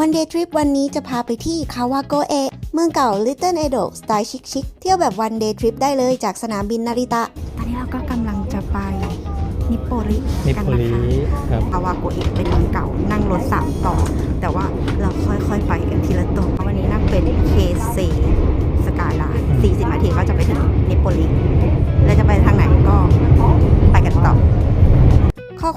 วันเดย์ทริปวันนี้จะพาไปที่คาวาโกเอะเมืองเก่า Little Edo สไตล์ชิคๆเที่ยวแบบวันเดย์ทริปได้เลยจากสนามบินนาริตะ ตอนนี้เราก็กำลังจะไปนิปโปรินิปกันโปนะลีคะครับคาวาโกะเป็นเมืองเก่านั่งรถสามต่อ แต่ว่าเราค่อยๆไปกันทีละตัววันนี้นั่งเป็นเคเซสกายไลน์40นาทีก็จะไปถึงนิปโปลิ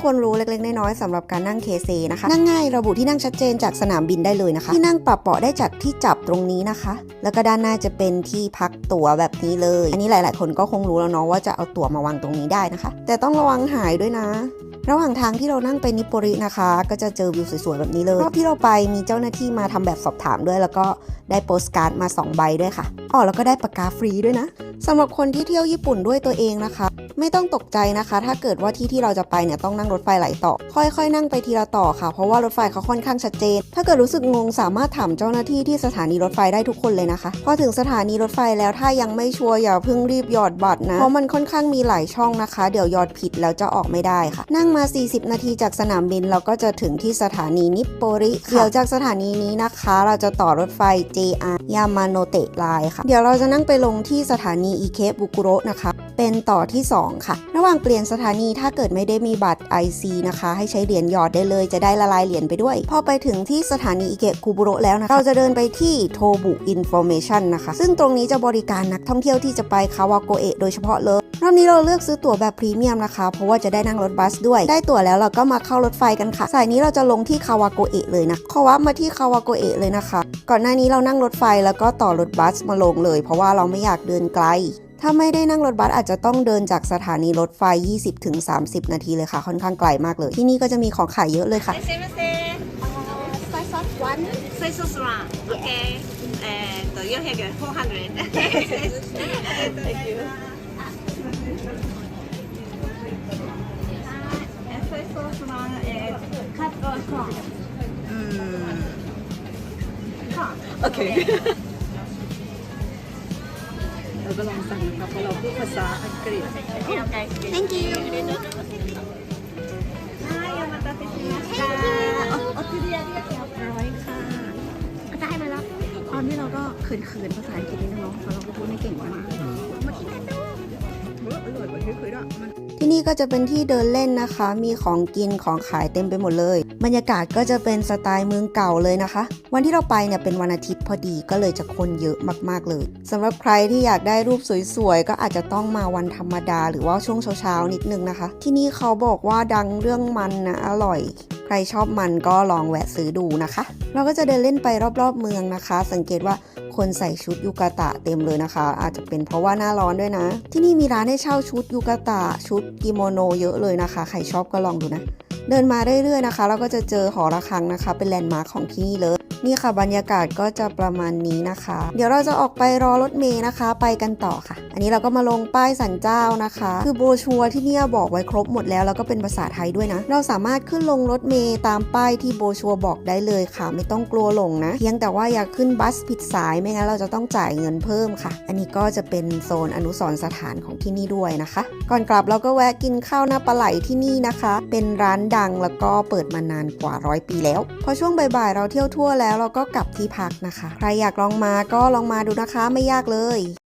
ควรรู้เล็กๆ น้อยๆสำหรับการนั่งเคเซนะคะ นั่งง่ายระบุที่นั่งชัดเจนจากสนามบินได้เลยนะคะ ที่นั่งปรับเบาะได้จากที่จับตรงนี้นะคะ แล้วก็ด้านหน้าจะเป็นที่พักตั๋วแบบนี้เลย อันนี้หลาย ๆ คนก็คงรู้แล้วเนาะว่าจะเอาตั๋วมาวางตรงนี้ได้นะคะ แต่ต้องระวังหายด้วยนะระหว่างทางที่เรานั่งไปนิปโปรินะคะ ก็จะเจอวิวสวยๆแบบนี้เลยรอบที่เราไปมีเจ้าหน้าที่มาทำแบบสอบถามด้วย แล้วก็ได้โปสการ์ดมาสองใบด้วยค่ะอ๋อแล้วก็ได้ปากกาฟรีด้วยนะสำหรับคนที่เที่ยวญี่ปุ่นด้วยตัวเองนะคะ ไม่ต้องตกใจนะคะ ถ้าเกิดว่าที่ที่เราจะไปเนี่ยต้องนั่งรถไฟหลายต่อ ค่อยๆ นั่งไปทีละต่อค่ะ เพราะว่ารถไฟเขาค่อนข้างชัดเจน ถ้าเกิดรู้สึกงงสามารถถามเจ้าหน้าที่ที่สถานีรถไฟได้ทุกคนเลยนะคะ พอถึงสถานีรถไฟแล้วถ้ายังไม่ชัวร์อย่าเพิ่งรีบหยอดบัตรนะ เพราะมันค่อนข้างมีหลายช่องนะคะ เดี๋ยวหยอดผิดแล้วจะออกไม่ได้ค่ะ นั่งมา 40 นาทีจากสนามบินเราก็จะถึงที่สถานีนิปโปริเดี๋ยวจากสถานีนี้นะคะ เราจะต่อรถไฟ JR Yamanote Line ค่ะ เดี๋ยวเราจะนั่งไปลงที่สถานีอิเคบุกุโระนะคะ เป็นต่อที่ 2 ค่ะ ระหว่างเปลี่ยนสถานีถ้าเกิดไม่ได้มีบัตร IC นะคะ ให้ใช้เหรียญหยอดได้เลยจะได้ละลายเหรียญไปด้วย พอไปถึงที่สถานีอิเกะคุบุโระแล้วนะะเราจะเดินไปที่โทบุอินโฟเมชันนะคะ ซึ่งตรงนี้จะบริการนักท่องเที่ยวที่จะไปคาวาโกเอะโดยเฉพาะเลยรอบนี้เราเลือกซื้อตั๋วแบบพรีเมียมนะคะ เพราะว่าจะได้นั่งรถบัสด้วย ได้ตั๋วแล้วเราก็มาเข้ารถไฟกันค่ะ สายนี้เราจะลงที่คาวาโกเอะเลยนะขอวับมาที่คาวาโกเอะเลยนะคะ ก่อนหน้านี้เรานั่งรถไฟแล้วก็ต่อรถบัสมาลงเลย เพราะว่าเราไม่อยากเดินไกล ถ้าไม่ได้นั่งรถบัสอาจจะต้องเดินจากสถานีรถไฟ 20-30 นาทีเลยค่ะ ค่อนข้างไกลมากเลย ที่นี่ก็จะมีของขายเยอะเลยค่ะ one size of one okay and 400 400 thank you โอเค เราก็ลองสั่งนะคะเพราะเราพูดภาษาอังกฤษ thank you ตอนนี้เราก็เขินๆภาษาอังกฤษนิดนึงเนาะเพราะเราก็พูดไม่เก่งมากเมื่อกี้ อร่อยกว่าที่เคยด้มันที่นี่ก็จะเป็นที่เดินเล่นนะคะ มีของกินของขายเต็มไปหมดเลย บรรยากาศก็จะเป็นสไตล์เมืองเก่าเลยนะคะ วันที่เราไปเนี่ยเป็นวันอาทิตย์พอดีก็เลยจะคนเยอะมากๆเลยสำหรับใครที่อยากได้รูปสวยๆ ก็อาจจะต้องมาวันธรรมดา หรือว่าช่วงเช้าๆนิดนึงนะคะ ที่นี่เขาบอกว่าดังเรื่องมันนะอร่อย ใครชอบมันก็ลองแวะซื้อดูนะคะ เราก็จะเดินเล่นไปรอบๆเมืองนะคะ สังเกตว่าคนใส่ชุดยูกาตะเต็มเลยนะคะ อาจจะเป็นเพราะว่าหน้าร้อนด้วยนะ ที่นี่มีร้านให้เช่าชุดยูกาตะชุดกิโมโนเยอะเลยนะคะ ใครชอบก็ลองดูนะ เดินมาเรื่อยๆนะคะ เราก็จะเจอหอระฆังนะคะ เป็นแลนด์มาร์คของที่นี่เลย นี่ค่ะบรรยากาศก็จะประมาณนี้นะคะ เดี๋ยวเราจะออกไปรอรถเมย์นะคะ ไปกันต่อค่ะ อันนี้เราก็มาลงป้ายสันเจ้านะคะ คือโบชัวที่เนี่ยบอกไว้ครบหมดแล้ว แล้วก็เป็นภาษาไทยด้วยนะ เราสามารถขึ้นลงรถเมย์ตามป้ายที่โบชัวบอกได้เลยค่ะ ไม่ต้องกลัวหลงนะ เพียงแต่ว่าอย่าขึ้นบัสผิดสายไม่งั้นเราจะต้องจ่ายเงินเพิ่มค่ะ อันนี้ก็จะเป็นโซนอนุสรณ์สถานของที่นี่ด้วยนะคะ ก่อนกลับเราก็แวะกินข้าวหน้าปลาไหลที่นี่นะคะ เป็นร้านดังแล้วก็เปิดมานานกว่าร้อยปีแล้ว พอช่วงบ่ายๆเราเที่ยวทั่วแล้วแล้วเราก็กลับที่พักนะคะ ใครอยากลองมาก็ลองมาดูนะคะไม่ยากเลย